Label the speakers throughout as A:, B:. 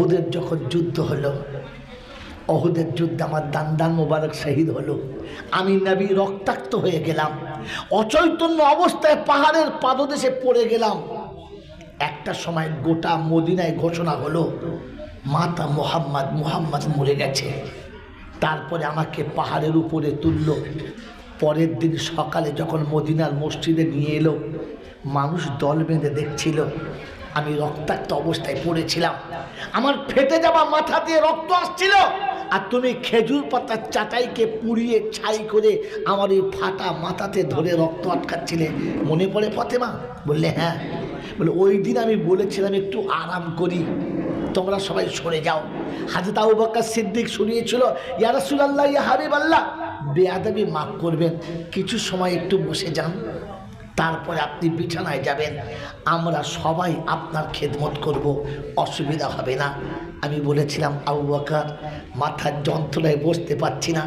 A: ওদের যখন যুদ্ধ হলো অহুদের যুদ্ধে আমার দান দান মোবারক শহীদ হলো। আমি নবী রক্তাক্ত হয়ে গেলাম। অচৈতন্য অবস্থায় পাহাড়ের পাদদেশে পড়ে গেলাম। একটা সময় গোটা মদিনায় ঘোষণা হলো, মাতা মোহাম্মদ মোহাম্মদ মরে গেছে। তারপরে আমাকে পাহাড়ের উপরে তুললো। পরের দিন সকালে যখন মদিনার মসজিদে নিয়ে এলো, মানুষ দল বেঁধে দেখছিল আমি রক্তাক্ত অবস্থায় পড়েছিলাম। আমার ফেটে যাওয়া মাথা দিয়ে রক্ত আসছিল আর তুমি খেজুর পাতার চাটাইকে পুড়িয়ে ছাই করে আমার এই ফাটা মাথাতে ধরে রক্ত আটকাচ্ছিলে। মনে পড়ে ফতেমা? বললে হ্যাঁ। বলে, ওই দিন আমি বলেছিলাম একটু আরাম করি। তোমরা সবাই সরে যাও। হাজরত আবু বকর সিদ্দিক শুনিয়েছিল, ইয়া রাসূলুল্লাহ, ইয়া হাবিব আল্লাহ বেয়াদবি মাফ করবেন, কিছু সময় একটু বসে যান। তারপরে আপনি বিছানায় যাবেন। আমরা সবাই আপনার খেদমত করব অসুবিধা হবে না। আমি বলেছিলাম, আবু বকর, মাথার যন্ত্রণায় বসতে পারছি না,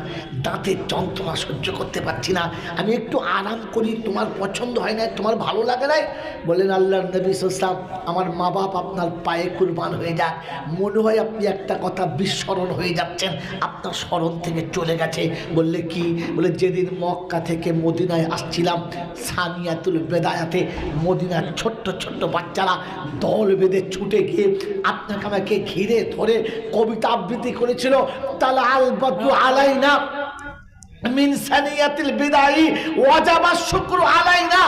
A: দাঁতের যন্ত্রণা সহ্য করতে পারছি না, আমি একটু আরাম করি, তোমার পছন্দ হয় না, তোমার ভালো লাগে নাই বললেন আল্লাহ নবী সাল্লাম আমার মা বাপ আপনার পায়ে কুরবান হয়ে যাক। মনে হয় আপনি একটা কথা বিস্মরণ হয়ে যাচ্ছেন, আপনার স্মরণ থেকে চলে গেছে। বললে, কি? বলে যেদিন মক্কা থেকে মদিনায় আসছিলাম, সানিয়াতুল বেদায়াতে, মদিনার ছোট্ট ছোট্ট বাচ্চারা দল বেঁধে ছুটে গিয়ে আপনাকে আমাকে ঘিরে ধরে কবিতা আবৃত্তি করেছিল তাহলে আল বদরু আলাইনা মিন সানিয়াতিল ওয়াজাবা শুকরু আলাইনা,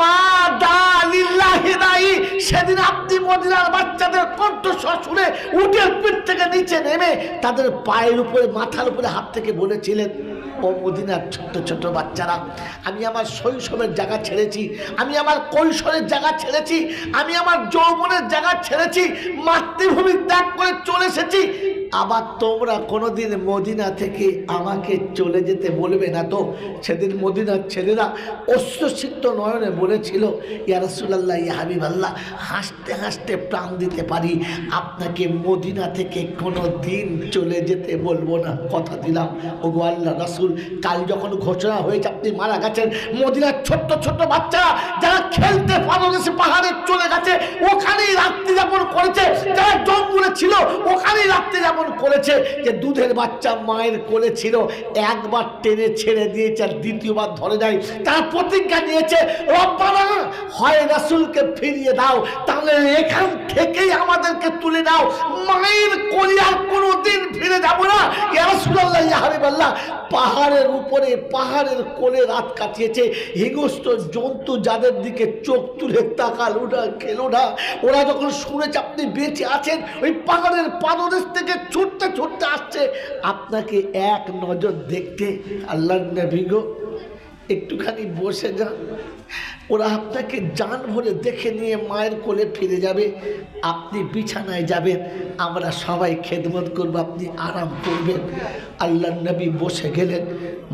A: মা দা লিল্লাহি সেদিন বাচ্চাদের শুনে থেকে নিচে নেমে তাদের পায়ের উপরে, মাথার উপরে হাত থেকে বলেছিলেন ও মদিনার ছোট্ট বাচ্চারা। আমি আমার শৈশবের জায়গা ছেড়েছি, আমি আমার কৈশোরের জায়গা ছেড়েছি, আমি আমার যৌবনের জায়গা ছেড়েছি, মাতৃভূমি ত্যাগ করে চলে এসেছি। আবার তোমরা কোনোদিন মদিনা থেকে আমাকে চলে যেতে বলবে না তো? সেদিন মদিনার ছেলেরা অস্ত্রসিক্ত নয়নে বলেছিল ইয়ারসুল্লাহ ইয়া আল্লাহ হাসতে হাসতে প্রাণ দিতে পারি। আপনাকে মদিনা থেকে কোনো দিন চলে যেতে বলব না। কথা দিলাম। ও আল্লাহ রাসুল, কাল যখন ঘোষণা হয়েছে, আপনি মারা গেছেন, মদিনার ছোট্ট ছোট্ট বাচ্চারা যারা খেলতে পারদর্শী পাহাড়ে চলে গেছে, ওখানেই রাত্রি যাপন করেছে। যারা জঙ্গলে ছিল, ওখানেই রাত্রি যাপন করেছে যে দুধের বাচ্চা মায়ের কোলে ছিল, একবার টেনে ছেড়ে দিয়েছে আর দ্বিতীয়বার ধরে যায় তার প্রতিজ্ঞা নিয়েছে, রব্বানা, হয় রাসুলকে ফিরিয়ে দাও, তাহলে এখান থেকেই আমাদেরকে তুলে দাও। মায়ের কোলে আর কোনোদিন ফিরে যাব না ইয়া রাসূলুল্লাহ ইয়া হাবিবাল্লাহ পাহাড়ের উপরে, পাহাড়ের কোলে রাত কাটিয়েছে। হিংস্র জন্তু যাদের দিকে চোখ তুলে তাকালো না খেলো না। ওরা যখন শুনেছে আপনি বেঁচে আছেন, ওই পাহাড়ের পাদদেশ থেকে ছুটতে ছুটতে আসছে। আপনাকে এক নজর দেখতে আল্লাহ নবীগো একটুখানি বসে যান। ওরা আপনাকে জান ভরে দেখে নিয়ে মায়ের কোলে ফিরে যাবে। আপনি বিছানায় যাবেন, আমরা সবাই খেদমত করব, আপনি আরাম করবেন। আল্লাহ নবী বসে গেলেন,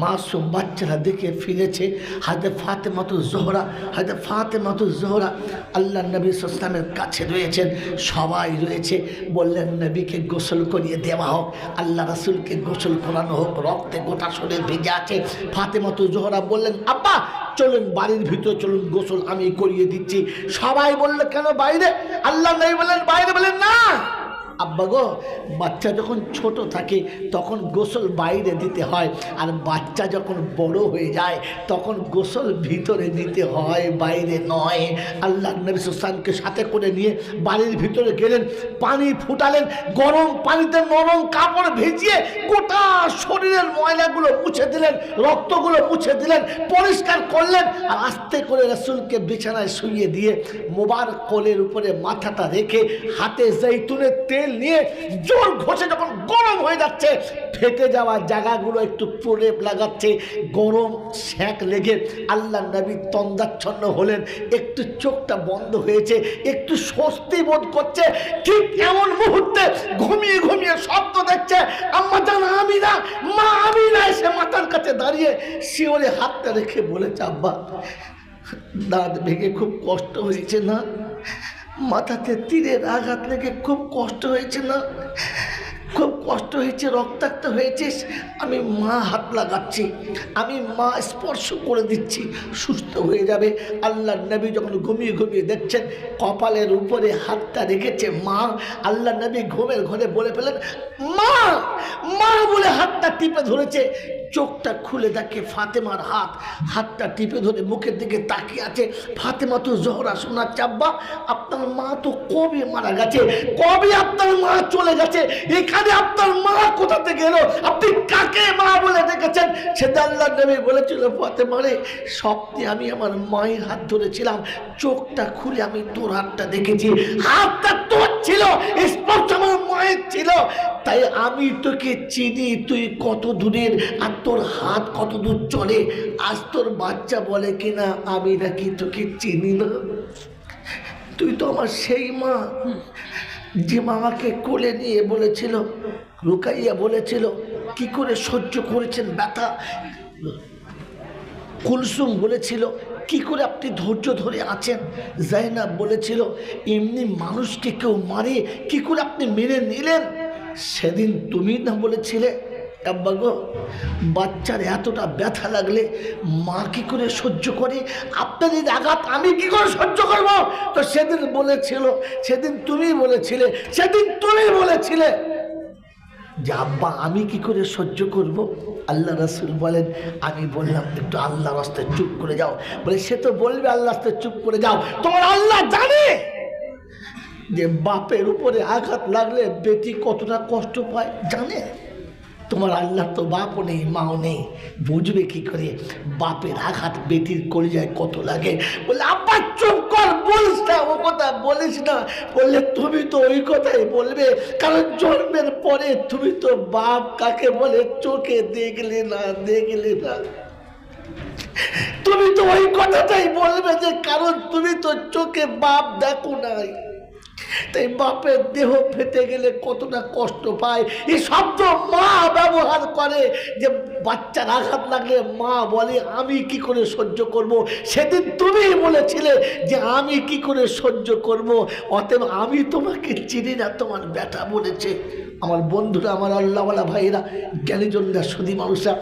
A: মাসুম বাচ্চারা দেখে ফিরেছে হাতে ফাতে মতো জোহরা হাতে ফাতে মতো জোহরা আল্লাহ নবী ইসলামের কাছে রয়েছেন, সবাই রয়েছে, বললেন, নবীকে গোসল করিয়ে দেওয়া হোক, আল্লাহ রাসুলকে গোসল করানো হোক, রক্তে গোটা শরীর ভেজে আছে। ফাতে মতো জোহরা বললেন আব্বা চলুন বাড়ির ভিতরে, চলুন গোসল আমি করিয়ে দিচ্ছি। সবাই বলল, কেন বাইরে? আল্লাহ নেই বললেন, বাইরে বলেন না। আব্বা গো, বাচ্চা যখন ছোট থাকে, তখন গোসল বাইরে দিতে হয়। আর বাচ্চা যখন বড় হয়ে যায়, তখন গোসল ভিতরে দিতে হয়, বাইরে নয়। আল্লাহ নবী সুসানকে সাথে করে নিয়ে বাড়ির ভিতরে গেলেন, পানি ফুটালেন, গরম পানিতে নরম কাপড় ভিজিয়ে গোটা শরীরের ময়লাগুলো মুছে দিলেন, রক্তগুলো মুছে দিলেন, পরিষ্কার করলেন, আর আস্তে করে রসুলকে বিছানায় শুইয়ে দিয়ে মোবার কোলের উপরে মাথাটা রেখে হাতে জৈতুনের তেল নিয়ে জোর ঘষে যখন গরম হয়ে যাচ্ছে, ফেটে যাওয়া জায়গাগুলো একটু প্রলেপ লাগাচ্ছে, গরম শ্যাঁক লেগে আল্লাহ নবী তন্দাচ্ছন্ন হলেন, একটু চোখটা বন্ধ হয়েছে, একটু স্বস্তি বোধ করছে, ঠিক এমন মুহূর্তে ঘুমিয়ে ঘুমিয়ে শব্দ দেখছে, আম্মা জান আমি না মা আমি না এসে মাথার কাছে দাঁড়িয়ে শিওরে হাতটা রেখে বলেছে, আব্বা, দাঁত ভেঙে খুব কষ্ট হয়েছে না? মাথাতে তীরের আঘাত লেগে খুব কষ্ট হয়েছিল। খুব কষ্ট হয়েছে, রক্তাক্ত হয়েছিস আমি মা হাত লাগাচ্ছি, আমি মা স্পর্শ করে দিচ্ছি, সুস্থ হয়ে যাবে। আল্লাহ নবী যখন ঘুমিয়ে ঘুমিয়ে দেখছেন, কপালের উপরে হাতটা রেখেছে মা আল্লাহ নবী ঘুমের ঘরে বলে ফেলেন, মা মা বলে হাতটা টিপে ধরেছে, চোখটা খুলে দেখে ফাতেমার হাত, হাতটা টিপে ধরে মুখের দিকে তাকিয়ে আছে, ফাতেমা তো জহরা শোনার চাব্বা আপনার মা তো কবে মারা গেছে? কবে আপনার মা চলে গেছে? এখানে আপনার মা কোথা থেকে এলো? আপনি কাকে মা বলে ডেকেছেন? সেটা আল্লাহ নবী বলেছিল ফাতেমা রে স্বপ্নে আমি আমার মায়ের হাত ধরেছিলাম। চোখটা খুলে আমি তোর হাতটা দেখেছি। হাতটা তোর ছিল, স্পর্শ আমার মায়ের ছিল। তাই আমি তোকে চিনি, তুই কত দূরের, আর তোর হাত কত দূর চলে? আজ তোর বাচ্চা বলে কিনা আমি নাকি তোকে চিনি না। তুই তো আমার সেই মা। যে মামাকে কোলে নিয়ে বলেছিল, রুকাইয়া বলেছিল, কি করে সহ্য করেছেন ব্যথা? কুলসুম বলেছিল, কি করে আপনি ধৈর্য ধরে আছেন? জাইনাব বলেছিল, এমনি মানুষকে কেউ মারে, কি করে আপনি মেনে নিলেন? সেদিন তুমি না বলেছিলে আব্বা গো বাচ্চার এতটা ব্যথা লাগলে মা কি করে সহ্য করে? আপনাদের আঘাত আমি কি করে সহ্য করব? তো সেদিন বলেছিল, সেদিন তুমি বলেছিলে, সেদিন তুমি বলেছিলে যে, আব্বা, আমি কি করে সহ্য করব? আল্লাহ রসুল বলেন, আমি বললাম, একটু আল্লাহ রাস্তায় চুপ করে যাও। বলে, সে তো বলবে আল্লাহ রাস্তায় চুপ করে যাও। তোমার আল্লাহ জানে যে, বাপের উপরে আঘাত লাগলে বেটি কতটা কষ্ট পায়, জানে? তোমার আল্লাহ তো বাপও নেই, মাও নেই। বুঝবে কি করে? বাপের আঘাত বেটির যায় কত লাগে? বলে, আব্বা, চুপ কর, বলিস না, ও কথা বলিস না। বললে, তুমি তো ওই কথাই বলবে, কারণ জন্মের পরে তুমি তো বাপ কাকে বলে চোখে দেখলে না দেখলে না। তুমি তো ওই কথাটাই বলবে যে, কারণ তুমি তো চোখে বাপ দেখো নাই। তাই বাপের দেহ ফেটে গেলে কতটা কষ্ট পায় এই শব্দ মা ব্যবহার করে যে বাচ্চার আঘাত লাগলে মা বলে, আমি কি করে সহ্য করব। সেদিন তুমি বলেছিলে যে, আমি কি করে সহ্য করব। অতএব আমি তোমাকে চিনি না, তোমার ব্যাটা বলেছে আমার বন্ধুরা, আমার আল্লাহওয়ালা ভাইরা জ্ঞানীজনরা, সুদী মানুষরা,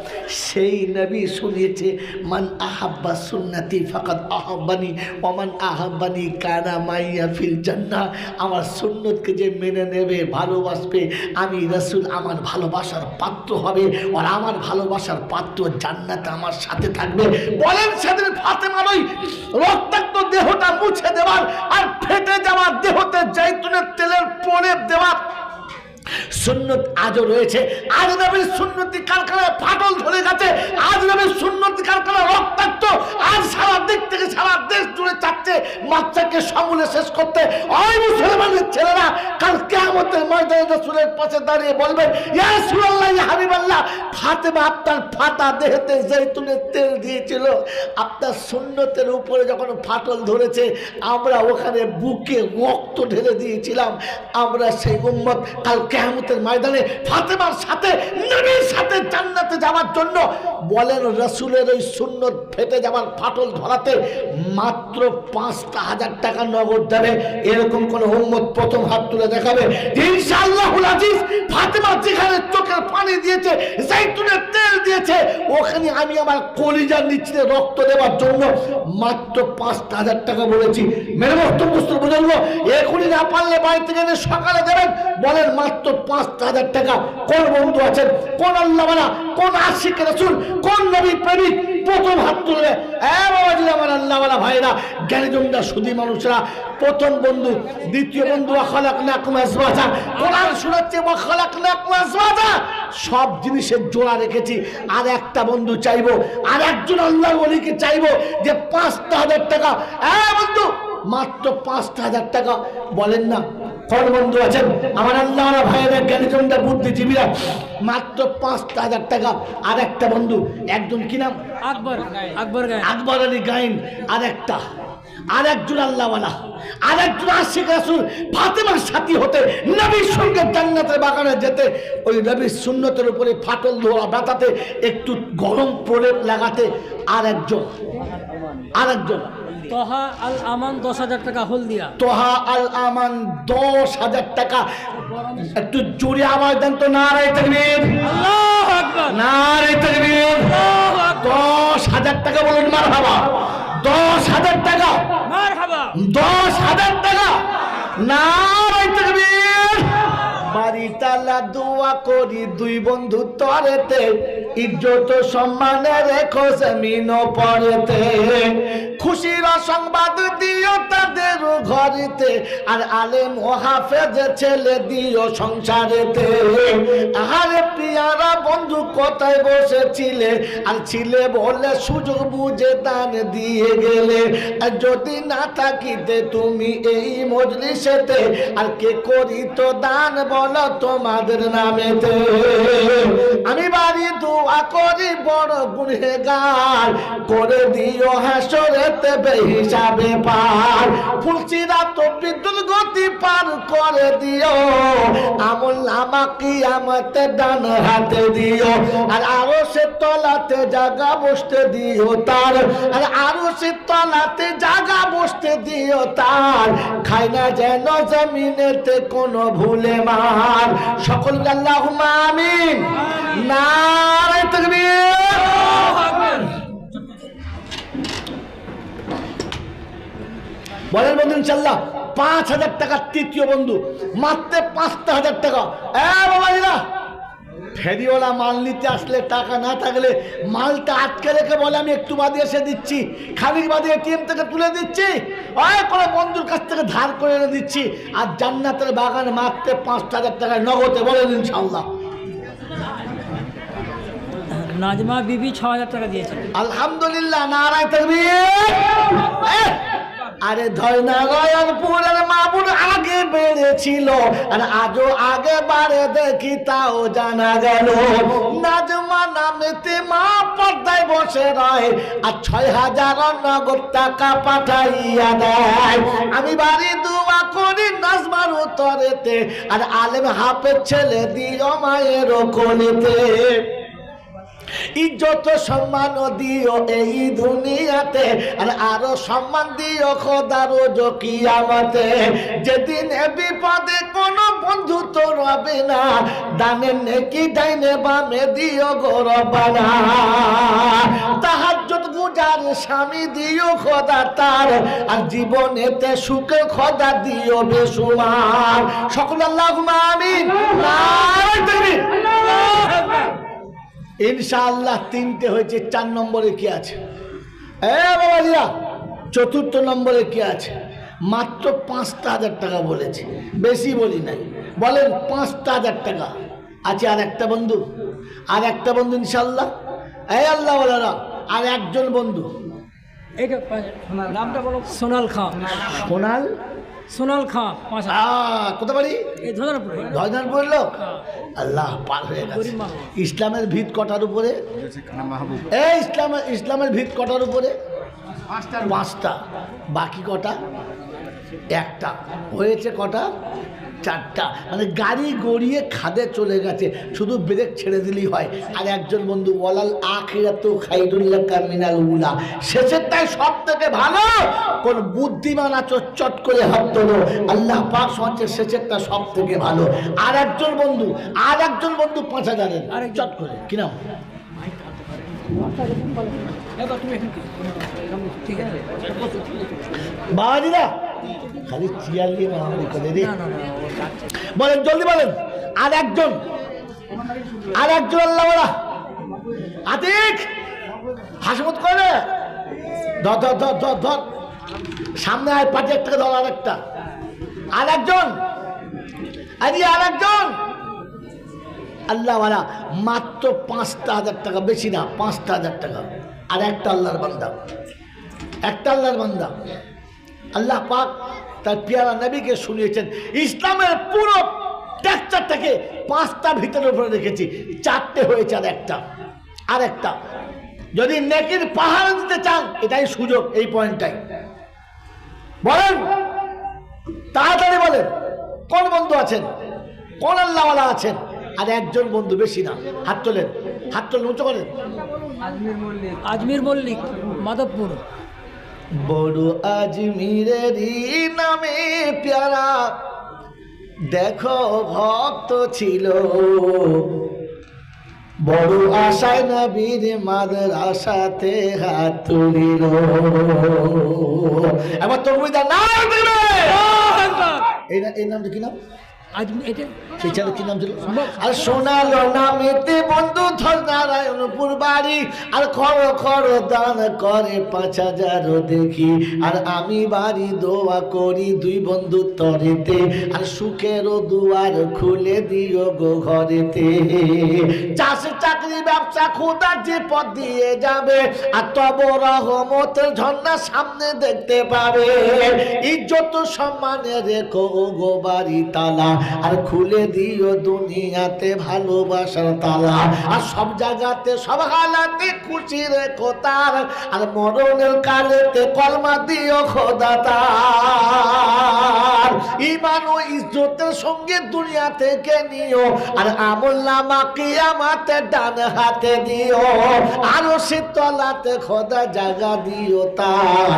A: সেই নবী শুনিয়েছে, মান আহাব্বা সুন্নাতি ফাকাত আহাব্বানি অমান আহাব্বানি কানা মাইয়া ফিল জান্না আমার সুন্নতকে যে মেনে নেবে, ভালোবাসবে, আমি রসুল আমার ভালোবাসার পাত্র হবে, আর আমার ভালোবাসার পাত্র জান্নাতে আমার সাথে থাকবে। বলেন সেদিন ফাতেমার ওই রক্তাক্ত দেহটা মুছে দেওয়ার আর ফেটে যাওয়ার দেহতে জৈতুনের তেলের প্রলেপ দেওয়ার সুন্নত আজও রয়েছে। আজ নবীর সুন্নতি কারখানায় ফাটল ধরে গেছে। আজ নবীর সুন্নতি কারখানা রক্তাক্ত। আজ সারা দিক থেকে সারা দেশ জুড়ে চাচ্ছে বাচ্চাকে সমূলে শেষ করতে। ওই মুসলমানের ছেলেরা কাল কেমতের ময়দানে রসুলের পাশে দাঁড়িয়ে বলবেন ইয়া সুরাল্লাহ ইয়া হাবিবাল্লাহ। ফাতেমা আপনার ফাটা দেহেতে জৈতুনের তেল দিয়েছিল। আপনার সুন্নতের উপরে যখন ফাটল ধরেছে, আমরা ওখানে বুকে রক্ত ঢেলে দিয়েছিলাম। আমরা সেই উম্মত কাল কেয়ামতের ময়দানে ফাতেমার সাথে নবীর সাথে যাওয়ার জন্য বলেন রসুলের ওই সুন্নত ফেটে যাওয়ার ফাটল ধরাতে মাত্র পাঁচটা হাজার টাকা নগদ দেবে। এরকম কোন উম্মত প্রথম হাত তুলে দেখাবে। যেখানে চোখের পানি দিয়েছে তেল দিয়েছে, ওখানে আমি আমার কলিজার নিচে রক্ত দেওয়ার জন্য মাত্র পাঁচটা হাজার টাকা বলেছি। মেরে বক্তব্য বুঝলো এখনই না পারলে বাড়ি থেকে সকালে দেবেন বলেন মাত্র পাঁচটা হাজার টাকা। কোন বন্ধু আছেন? কোন আল্লাহওয়ালা? কোন আশিক রসুল, কোন নবী প্রেমিক প্রথম হাত বাবাজি আমার আল্লাহওয়ালা ভাইরা জ্ঞানীজনরা সুদী মানুষরা, প্রথম বন্ধু, দ্বিতীয় বন্ধু খালাক না কুমাসবাজা কোরআন শোনাচ্ছে বা খালাক না কুমাসবাজা সব জিনিসের জোড়া রেখেছি, আর একটা বন্ধু চাইব, আর একজন আল্লাহ বলিকে চাইব যে পাঁচটা হাজার টাকা। এ বন্ধু, মাত্র পাঁচটা হাজার টাকা, বলেন না। বন্ধু আছেন। আমার আল্লাহ ভাইয়েরা জ্ঞানীজনরা বুদ্ধিজীবীরা মাত্র পাঁচটা হাজার টাকা আর একটা বন্ধু একজন কি নাম?
B: আকবর আকবর
A: আকবর আলী গাইন আর একটা। আর একজন আল্লাহওয়ালা আর একজন আশিক রাসুল ফাতেমার সাথী হতে নবীর সঙ্গে জান্নাতের বাগানে যেতে ওই নবীর সুন্নতের উপরে ফাটল ধোয়া ব্যথাতে একটু গরম প্রলেপ লাগাতে আর একজন আর একজন
B: তহা আল আমান দশ হাজার টাকা হলদিয়া।
A: তোহা আল আমান দশ হাজার টাকা। একটু জোরে আওয়াজ দেন তো নারায় তকবীর। নারায় তকবীর। দশ হাজার টাকা বলুন মার বাবা দশ হাজার টাকা।
B: মারহাবা।
A: দশ হাজার টাকা। নারায় তকবীর। বাড়ি তালা দোয়া করি দুই বন্ধু তরেতে, ইজ্জত সম্মানে রেখো জমিন পরেতে। খুশির সংবাদ দিও তাদের ঘরেতে, আর আলেম ও হাফেজ ছেলে দিও সংসারেতে। আরে পিয়ারা বন্ধু কোথায় বসেছিলে? আর ছিলে বলে সুযোগ বুঝে দান দিয়ে গেলে। আর যদি না থাকিতে তুমি এই মজলিসেতে, আর কে করি তো দান বলো তোমাদের নামেতে। আমি বাড়ি দোয়া করি, বড় গুণেগার। করে দিও হাসরেতে হিসাবে পার। ফুলসিরা তো বিদ্যুৎ গতি পার করে দিও। আমল আমাকে আমাতে ডান হাতে দিও। আর আরও সে তলাতে জাগা বসতে দিও তার। আর আরও সে তলাতে জাগা বসতে দিও তার। খাই না যেন জমিনেতে কোনো ভুলে মার। সকল আল্লাহ আমিন। নারায় তকবীর। বলেন বন্ধু ইনশাল্লাহ পাঁচ হাজার টাকা তৃতীয় বন্ধু মাত্র পাঁচটা হাজার টাকা। এ বাবাজিরা ফেরিওয়ালা মাল নিতে আসলে টাকা না থাকলে মালটা আটকে রেখে বলে আমি একটু বাদে এসে দিচ্ছি। খানিক বাদে এটিএম থেকে তুলে দিচ্ছি। ওই কোনো বন্ধুর কাছ থেকে ধার করে এনে দিচ্ছি। আর জান্নাতের বাগানে মারতে পাঁচ হাজার টাকা নগদে বলে দিন ইনশাল্লাহ
B: নাজমা বিবি ছ হাজার টাকা দিয়েছে।
A: আলহামদুলিল্লাহ নারায় এহ! আরে ধর্নারায়ণপুরের মামুন আগে বেড়েছিল, আর আজও আগে বাড়ে দেখি তাও জানা গেল। নাজমা নামেতে মা পর্দায় বসে রয়, আর ছয় হাজার নগদ টাকা পাঠাইয়া দেয়। আমি বাড়ি দুয়া করি নাজমার উত্তরেতে, আর আলেম হাফের ছেলে দিও মায়ের কোলেতে ইজ্জত সম্মান দিও এই দুনিয়াতে আর আরও সম্মান দিও খোদার কিয়ামতে। যেদিন বিপদে কোনো বন্ধু তো রবে না দানে নেকি ডাইনে বামে দিও গরবানা তাহাজ্জত গুজার স্বামী দিও খোদা তার আর জীবনেতে সুখে খোদা দিও বেসুমার সকল আল্লাহ আমিন। ইনশাআল্লাহ তিনটে হয়েছে চার নম্বরে কি আছে? এ বাবাজিরা চতুর্থ নম্বরে কি আছে? মাত্র পাঁচটা হাজার টাকা বলেছে বেশি বলি নাই। বলেন পাঁচটা হাজার টাকা। আছে আর একটা বন্ধু? আর একটা বন্ধু ইনশাল্লাহ এই আল্লাহ আর একজন বন্ধু?
B: এইটা নামটা বলো। সোনাল খাঁ।
A: সোনাল?
B: সোনাল খাঁ
A: কোথা বাড়ি? ধরনারপুর লোক? আল্লাহ পার হয়ে গেছে। ইসলামের ভিত কটার উপরে? এই ইসলামের ইসলামের ভিত কটার উপরে? পাঁচটা। বাকি কটা? একটা। হয়েছে কটা? চারটা। মানে গাড়ি গড়িয়ে খাদে চলে গেছে। শুধু ব্রেক ছেড়ে দিলেই হয়। আর একজন বন্ধু ওয়ালাল আখিরাত খাইরুল্লাহ কামিনাল উলা। শেষেরটাই সব থেকে ভালো কোন বুদ্ধিমান আছো চট করে হাত তোলো। আল্লাহ পাক সমাজে শেষেরটা সব থেকে ভালো। আর একজন বন্ধু আর একজন বন্ধু পাঁচ হাজারের।
B: আরেকজন।
A: চট করে। কি নাম?
B: এবার
A: খালি চেয়ার নিয়ে মারামারি করে রে। বলেন জলদি বলেন। আর একজন আর একজন আল্লাহ বলা। আতিক হাসমত করে ধর ধর ধর ধর ধর। সামনে আয় পাটি একটা ধর আর একটা। আর একজন আরে আর একজন। আল্লাহওয়ালা মাত্র পাঁচটা হাজার টাকা বেশি না পাঁচটা হাজার টাকা। আর একটা আল্লাহর বান্দা। একটা আল্লাহর বান্দা। আল্লাহ পাক তার পিয়ারা নবীকে শুনিয়েছেন। ইসলামের পুরো টেক্সচারটাকে পাঁচটা ভিতরের উপরে রেখেছি। চারটে হয়েছে আর একটা। আর একটা। যদি নেকির পাহাড় দিতে চান, এটাই সুযোগ এই পয়েন্টটাই। বলেন, তাড়াতাড়ি বলেন, কোন বন্ধু আছেন? কোন আল্লাহওয়ালা আছেন? আর একজন বন্ধু বেশি না। হাত তোলেন। হাত তোলেন, উঁচু করেন।
B: আজমির মল্লিক, মাধবপুর।
A: বড় আজমিরেরই নামে প্যারা। দেখো ভক্ত ছিল। বড় আশায় নবীর মাদের আশাতে হাত তুলিল। এবার এই না এই নামটা কি নাম?
B: আজ এটা
A: সেই ছেলে কি নাম ছিল? আর সোনালো নামেতে বন্ধু ধর নারায়ণপুর বাড়ি। আর খর খর দান করে পাঁচ হাজারও দেখি। আর আমি বাড়ি দোয়া করি দুই বন্ধু তরেতে। আর সুখেরও দুয়ার খুলে দিও গো ঘরেতে। চাষ চাকরি ব্যবসা খোদা যে পথ দিয়ে যাবে। আর তব রহমতের ঝর্ণা সামনে দেখতে পাবে। ইজ্জত সম্মানে রেখো গো বাড়ি তালা আর খুলে দিও দুনিয়াতে ভালোবাসার তালা। আর সব জায়গাতে, সব হালাতে খুশি রেখো তার আর মরণের কালেতে কলমা দিও খোদা তার। ইমান ও ইজ্জতের সঙ্গে দুনিয়া থেকে নিও। আর আমল নামা কিয়ামাতে ডান হাতে দিও। আরও সে তলাতে খোদা জায়গা দিও তার।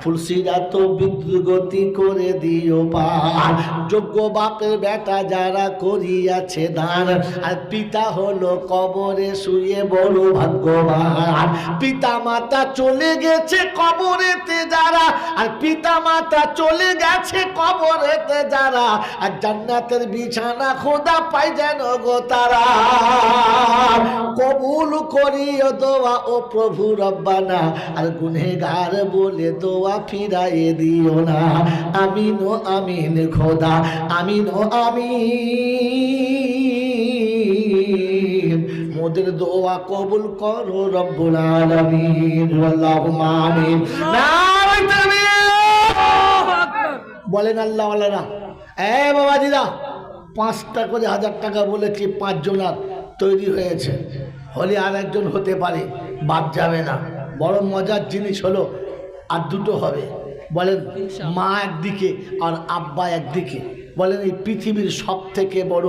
A: ফুলসিরা তো বিদ্যুগতি করে দিও পার যোগ্য বাপের বেটা যারা করিয়াছে দান। আর পিতা হলো কবরে শুয়ে বড় ভাগ্যবান। পিতা মাতা চলে গেছে কবরেতে যারা। আর পিতা মাতা চলে গেছে কবরেতে যারা। আর জান্নাতের বিছানা খোদা পাই যেন গো তারা। কবুল করিও দোয়া ও প্রভু রব্বানা। আর গুনেগার বলে দোয়া ফিরাইয়ে দিও না। আমিন ও আমিন খোদা, আমিন ও আমিন। মোদের দোয়া কবুল করো রব্বুল আলামিন, আল্লাহুম্মা আমিন। বলেন আল্লাহ আল্লাহরা এ বাবাজিরা, পাঁচটা করে হাজার টাকা বলেছি, পাঁচজনার তৈরি হয়েছে। হলে আর একজন হতে পারে, বাদ যাবে না। বড় মজার জিনিস হলো আর দুটো হবে। বলেন মা একদিকে আর আব্বা একদিকে। বলেন এই পৃথিবীর সব থেকে বড়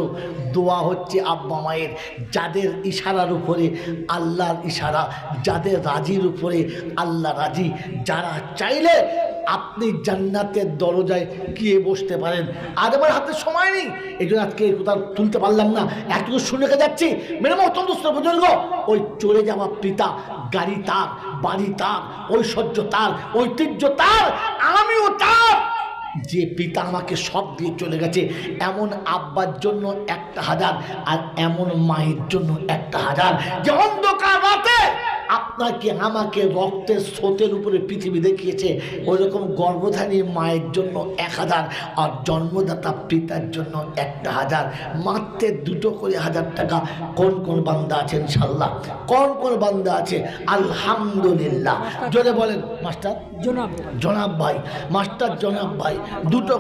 A: দোয়া হচ্ছে আব্বা মায়ের যাদের ইশারার উপরে আল্লাহর ইশারা যাদের রাজির উপরে আল্লাহ রাজি। যারা চাইলে আপনি জান্নাতের দরজায় গিয়ে বসতে পারেন। আজ আমার হাতে সময় নেই। এই জন্য আজকে এই কথা তুলতে পারলাম না। এতটুকু শুনে রেখে যাচ্ছি। মেরে অত্যন্ত বুজুর্গ, ওই চলে যাওয়া পিতা, গাড়ি তার, বাড়ি তার, ঐশ্বর্য তার, ঐতিহ্য তার, আমিও তার। যে পিতা আমাকে সব দিয়ে চলে গেছে, এমন আব্বার জন্য একটা হাজার আর এমন মায়ের জন্য একটা হাজার। যে অন্ধকার রাতে আপনাকে, আমাকে রক্তের স্রোতের উপরে পৃথিবী দেখিয়েছে। ওই রকম গর্ভধারী মায়ের জন্য এক হাজার আর জন্মদাতা পিতার জন্য একটা হাজার। মাত্রে দুটো করে হাজার টাকা কোন কোন বান্দা আছে ইনশাল্লাহ কোন কোন বান্দা আছে? আলহামদুলিল্লাহ। জোরে বলেন, মাস্টার।
B: জনাব
A: ভাই। মাস্টার জনাব ভাই দুটো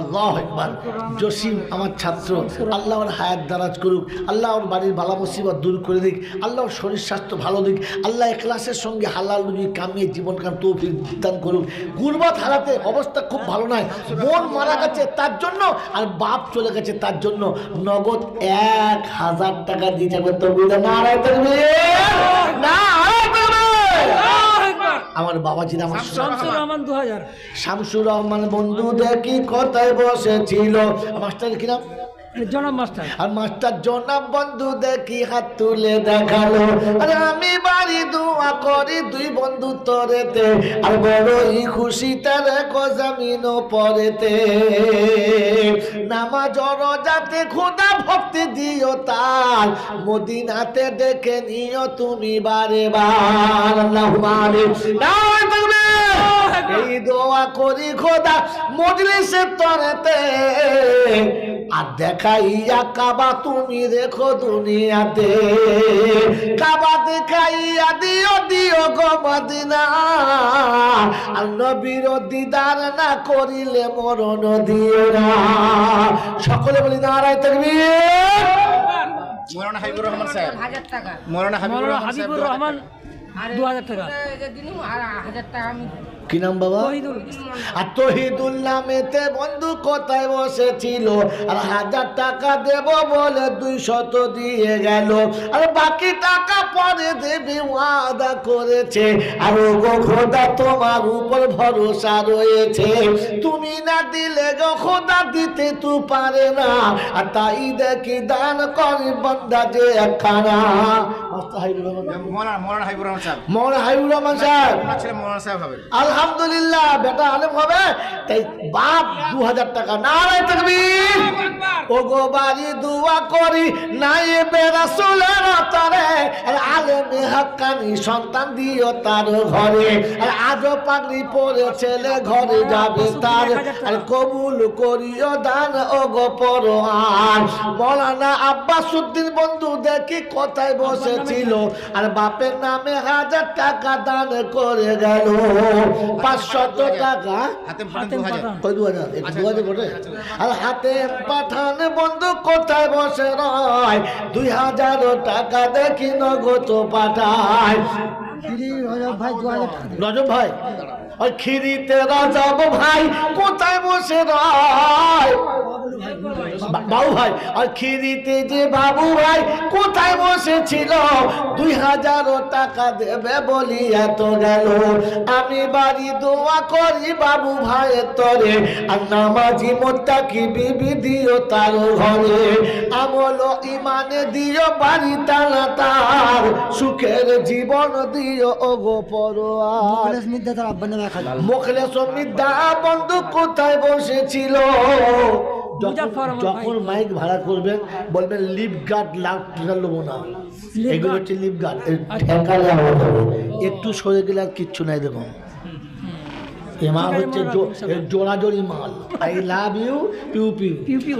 A: আল্লাহ একবার। জসিম আমার ছাত্র আল্লাহ ওর হায়াত দারাজ করুক আল্লাহ ওর বাড়ির বালা মুসিবত দূর করে দিক আল্লাহ ওর শরীর স্বাস্থ্য ভালো দিক আল্লাহ সঙ্গে হালাল রুজি কামিয়ে জীবন কাম তৌফিক দান করুক। গুরবাত হারাতে অবস্থা খুব ভালো নয়। বোন মারা গেছে তার জন্য আর বাপ চলে গেছে তার জন্য। নগদ এক হাজার টাকা দিয়ে যাবে তবু না। আমার বাবা ছিল আমার
B: শামসুর রহমান। দু হাজার
A: শামসুর রহমান বন্ধু দেখি কথায় বসেছিল। মাস্টার কিনা
B: জনাব মাস্টার।
A: আর মাস্টার জনাব বন্ধু দেখি হাত তুলে দেখাল। আরে আমি বাড়ি দোয়া করি দুই বন্ধু তরেতে আর বড়ই খুশি তার কজামিন পরেতে। নামাজ যাতে খোদা ভক্তি দিও তার মদিনাতে দেখে নিও তুমি বারে বার। আল্লাহুম্মা আমিন। এই দোয়া করি খোদা মজলিসের তরেতে। আর দেখাইয়া কাবা তুমি রেখো দুনিয়াতে। কাবা দেখাইয়া দিও দিও গো মদিনা। আর নবীর দিদার না করিলে মরণ দিও না। সকলে বলি নারায় তাকবীর।
C: মৌলানা হাবিবুর রহমান সাহেব।
D: হাজার টাকা।
C: মৌলানা হাবিবুর রহমান সাহেব
B: হাবিবুর রহমান দু হাজার টাকা।
A: কি নাম বাবা? আর তহিদুল নামেতে বন্ধু কোথায় বসেছিল? আর হাজার টাকা দেব বলে দুই শত দিয়ে গেল। আর বাকি টাকা পরে দেবে ওয়াদা করেছে। আর ও গো খোদা তোমার উপর ভরসা রয়েছে। তুমি না দিলে গো খোদা দিতে তু পারে না। আর তাই দেখি দান করি বন্দা যে একখানা। মাস্টার হাইবুর রহমান
C: মৌলানা মৌলানা সাহেব
A: মৌলানা হাইবুর রহমান সাহেব
C: ওনার
A: আলহামদুলিল্লাহ, বেটা আলেম হবে। তাই বাপ, দু হাজার টাকা নারায় তাকবীর। ও গো বাড়ি দোয়া করি, নাই বেরাসুলের তারে হাক্কানি সন্তান দিও তার ঘরে। আর আজও পাগড়ি পরে ছেলে ঘরে যাবে তার। আর কবুল করিও দান ও গো পরোয়ান মৌলানা আব্বাস উদ্দিন বন্ধু দেখি কোথায় বসেছিল। আর বাপের নামে হাজার টাকা দান করে গেল। পাঁচশত টাকা। কই দু হাজার। দু হাজার? বটে? আর হাতে পাঠান বন্ধু কোথায় বসে রয়? দুই হাজার টাকা দেখি নগদ পাঠায়।
B: ভাই
A: ভাই খিরিতে রজব ভাই, কোথায় বসে বাবু ভাই আর খিরিতে যে বাবু ভাই, কোথায় বসেছিল? দুই হাজার টাকা দেবে বলি এত গেল। আমি বাড়ি দোয়া করি বাবু ভাই তরে, আর নামাজি মোটা কি বিবি দিও তার ঘরে। আমল ইমানে দিও বাড়ি টানা তার সুখের জীবন দিও ও গো পরোয়ার মোখলে সমিদা বন্ধু কোথায় বসেছিল? যখন-। মাইক ভাড়া করবেন বলবেন লিপ গার্ড লাখ টাকা না। এগুলো হচ্ছে লিপ গার্ড
B: আচ্ছা।
A: ঠেকা লাগাতে হবে। একটু সরে গেলে আর কিচ্ছু নাই দেখুন।
B: এমা
A: হচ্ছে জোড়া মাল আই লাভ ইউ পিউ পিউ
B: পিউ পিউ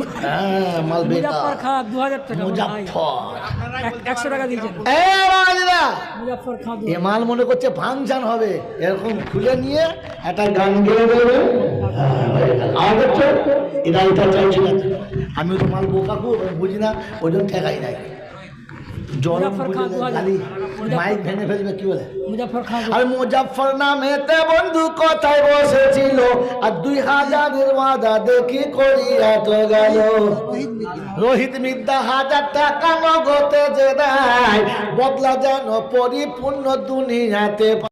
A: মাল বেকার
B: 2000 টাকা 100 টাকা দিয়েছেন
A: এ এ মাল মনে করছে ফাংশন হবে এরকম খুলে নিয়ে একটা গান গেয়ে এটা এটা চাইছি না আমি তো মাল বোকা বুঝি না ওই জন্য ঠেকাই নাই
B: জোড়া
A: খাঁ
B: 2000
A: মাইক ভেঙে ফেলবে কি বলে? আর মুজাফর নামেতে বন্ধু কোথায় বসেছিল আর দুই হাজারের ওয়াদা দেখি করি এত গেল। রোহিত মিদ্যা হাজার টাকা নগদে যে দেয় বদলা যেন পরিপূর্ণ দুনিয়াতে